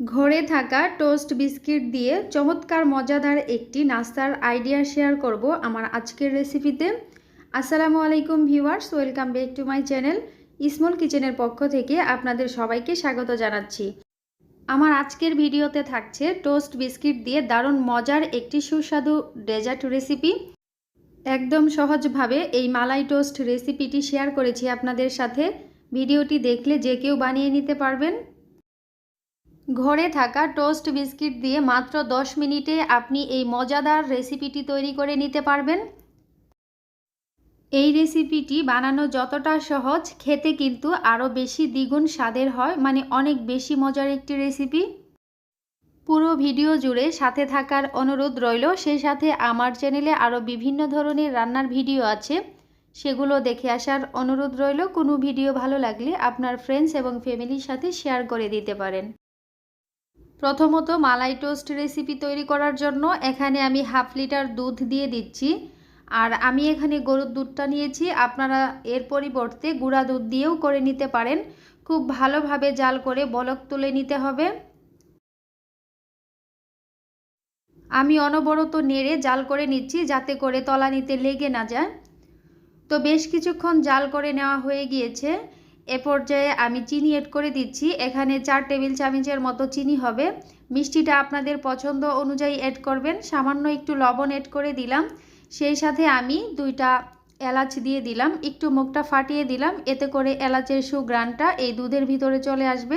ঘরে থাকা toast biscuit দিয়ে চমৎকার, মজাদার একটি নাস্তার আইডিয়া শেয়ার করব আমার আজকের রেসিপিতে। আসসালামু আলাইকুম viewers, welcome back to my channel small কিচেনের পক্ষ থেকে আপনাদের সবাইকে স্বাগত জানাচ্ছি। আমার আজকের ভিডিওতে থাকছে টোস্ট বিস্কিট দিয়ে দারুণ মজার একটি সুস্বাদু ডেজার্ট রেসিপি। একদম সহজভাবে এই মালাই টোস্ট রেসিপিটি শেয়ার করেছি আপনাদের সাথে। ভিডিওটি দেখলে যে কেউ বানিয়ে নিতে পারবেন। ঘরে থাকা টোস্ট বিস্কিট দিয়ে মাত্র 10 মিনিটে আপনি এই মজাদার রেসিপিটি তৈরি করে নিতে পারবেন। এই রেসিপিটি বানানো যতটা সহজ, খেতে কিন্তু আরও বেশি দ্বিগুণ স্বাদের হয় মানে অনেক বেশি মজার একটি রেসিপি। পুরো ভিডিও জুড়ে সাথে থাকার অনুরোধ রইল। সেই সাথে আমার চ্যানেলে আরও বিভিন্ন ধরনের রান্নার ভিডিও আছে, সেগুলো দেখে আসার অনুরোধ রইল। কোনো ভিডিও ভালো লাগলে আপনার ফ্রেন্ডস এবং ফ্যামিলির সাথে শেয়ার করে দিতে পারেন। প্রথমত মালাই টোস্ট রেসিপি তৈরি করার জন্য এখানে আমি হাফ লিটার দুধ দিয়ে দিচ্ছি। আর আমি এখানে গরুর দুধটা নিয়েছি, আপনারা এর পরিবর্তে গুঁড়া দুধ দিয়েও করে নিতে পারেন। খুব ভালোভাবে জাল করে বলক তুলে নিতে হবে। আমি অনবরত নেড়ে জাল করে নিচ্ছি যাতে করে তলানিতে লেগে না যায়। তো বেশ কিছুক্ষণ জাল করে নেওয়া হয়ে গিয়েছে। এ পর্যায়ে আমি চিনি এড করে দিচ্ছি। এখানে চার টেবিল চামচের মতো চিনি হবে। মিষ্টিটা আপনাদের পছন্দ অনুযায়ী এড করবেন। সামান্য একটু লবণ এড করে দিলাম। সেই সাথে আমি দুইটা এলাচ দিয়ে দিলাম। একটু মুখটা ফাটিয়ে দিলাম। এতে করে এলাচের সুগ্রানটা এই দুধের ভিতরে চলে আসবে।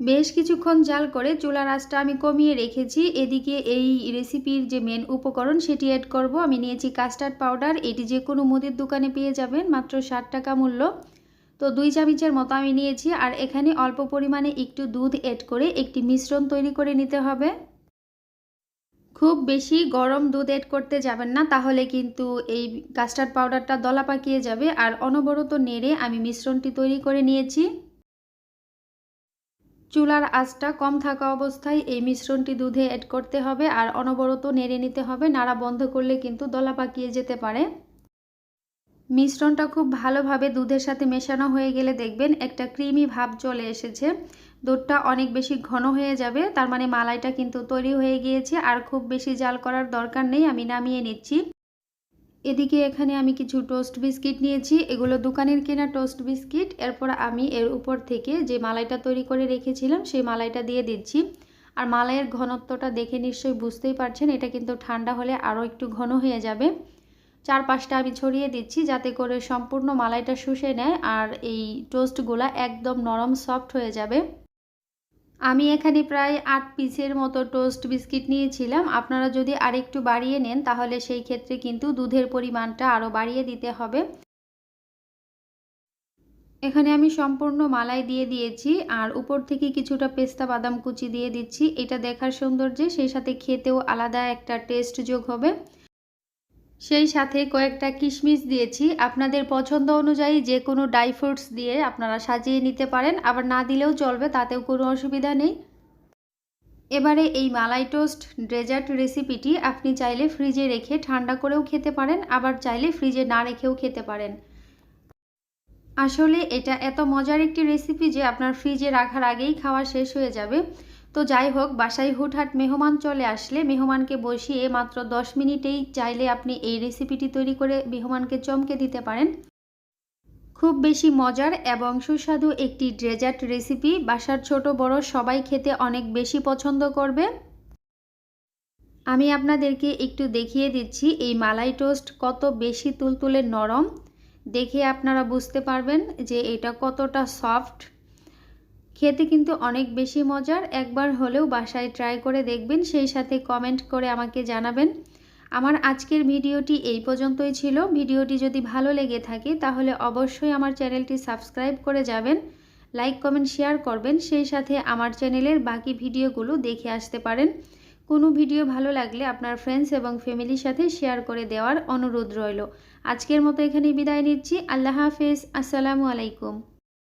বেশ কিছুক্ষণ জাল করে চুলার আঁচটা আমি কমিয়ে রেখেছি। এদিকে এই রেসিপির যে মেন উপকরণ, সেটি অ্যাড করব। আমি নিয়েছি কাস্টার্ড পাউডার এটি যে কোনো মুদির দোকানে পেয়ে যাবেন। মাত্র ষাট টাকা মূল্য। তো দুই চামচের মতো আমি নিয়েছি, আর এখানে অল্প পরিমাণে একটু দুধ এড করে একটি মিশ্রণ তৈরি করে নিতে হবে। খুব বেশি গরম দুধ এড করতে যাবেন না, তাহলে কিন্তু এই কাস্টার্ড পাউডারটা দলা পাকিয়ে যাবে, আর অনবরত নেড়ে আমি মিশ্রণটি তৈরি করে নিয়েছি। চুলার আঁচটা কম থাকা অবস্থায় এই মিশ্রণটি দুধে অ্যাড করতে হবে, আর অনবরত নেড়ে নিতে হবে, নাড়া বন্ধ করলে কিন্তু দলা পাকিয়ে যেতে পারে। মিশ্রণটা খুব ভালোভাবে দুধের সাথে মেশানো হয়ে গেলে দেখবেন একটা ক্রিমি ভাব চলে এসেছে। দুধটা অনেক বেশি ঘন হয়ে যাবে, তার মানে মালাইটা কিন্তু তৈরি হয়ে গিয়েছে আর খুব বেশি জাল করার দরকার নেই, আমি নামিয়ে নিচ্ছি। এদিকে এখানে আমি কিছু টোস্ট বিস্কিট নিয়েছি, এগুলো দোকানের কেনা টোস্ট বিস্কিট। এরপর আমি এর উপর থেকে যে মালাইটা তৈরি করে রেখেছিলাম, সেই মালাইটা দিয়ে দিচ্ছি। আর মালাইয়ের ঘনত্বটা দেখে নিশ্চয়ই বুঝতেই পারছেন, এটা কিন্তু ঠান্ডা হলে আরও একটু ঘন হয়ে যাবে। চার পাঁচটা আমি ছড়িয়ে দিচ্ছি যাতে করে সম্পূর্ণ মালাইটা শুষে নেয় আর এই টোস্টগুলা একদম নরম সফট হয়ে যাবে। আমি এখানে প্রায় আট পিসের মতো টোস্ট বিস্কিট নিয়েছিলাম। আপনারা যদি আরেকটু বাড়িয়ে নেন, তাহলে সেই ক্ষেত্রে কিন্তু দুধের পরিমাণটা আরও বাড়িয়ে দিতে হবে। এখানে আমি সম্পূর্ণ মালাই দিয়ে দিয়েছি আর উপর থেকে কিছুটা পেস্তা বাদাম কুচি দিয়ে দিচ্ছি। এটা দেখার সৌন্দর্যে, সেই সাথে খেতেও আলাদা একটা টেস্ট যোগ হবে। সেই সাথে কয়েকটা কিশমিশ দিয়েছি। আপনাদের পছন্দ অনুযায়ী যে কোনো ড্রাই ফ্রুটস দিয়ে আপনারা সাজিয়ে নিতে পারেন। আবার না দিলেও চলবে, তাতেও কোনো অসুবিধা নেই। এবারে এই মালাই টোস্ট ডেজার্ট রেসিপিটি আপনি চাইলে ফ্রিজে রেখে ঠান্ডা করেও খেতে পারেন, আবার চাইলে ফ্রিজে না রেখেও খেতে পারেন। আসলে এটা এত মজার একটি রেসিপি যে আপনার ফ্রিজে রাখার আগেই খাওয়া শেষ হয়ে যাবে। তো যাই হোক, বাসায় হুটহাট মেহমান চলে আসলে মেহমানকে বসিয়ে মাত্র দশ মিনিটেই চাইলে আপনি এই রেসিপিটি তৈরি করে মেহমানকে চমকে দিতে পারেন। খুব বেশি মজার এবং সুস্বাদু একটি ডেজার্ট রেসিপি বাসার ছোট বড় সবাই খেতে অনেক বেশি পছন্দ করবে। আমি আপনাদেরকে একটু দেখিয়ে দিচ্ছি এই মালাই টোস্ট কত বেশি তুলতুলে নরম। দেখে আপনারা বুঝতে পারবেন যে এটা কতটা সফট খেতে কিন্তু অনেক বেশি মজার। একবার হলেও বাসায় ট্রাই করে দেখবেন, সেই সাথে কমেন্ট করে আমাকে জানাবেন। আমার আজকের ভিডিওটি এই পর্যন্তই ছিল। ভিডিওটি যদি ভালো লেগে থাকে, তাহলে অবশ্যই আমার চ্যানেলটি সাবস্ক্রাইব করে যাবেন লাইক কমেন্ট শেয়ার করবেন, সেই সাথে আমার চ্যানেলের বাকি ভিডিওগুলো দেখে আসতে পারেন। কোনো ভিডিও ভালো লাগলে আপনার ফ্রেন্ডস এবং ফ্যামিলির সাথে শেয়ার করে দেওয়ার অনুরোধ রইল। আজকের মতো এখানে বিদায় নিচ্ছি। আল্লাহ হাফেজ। আসসালামু আলাইকুম।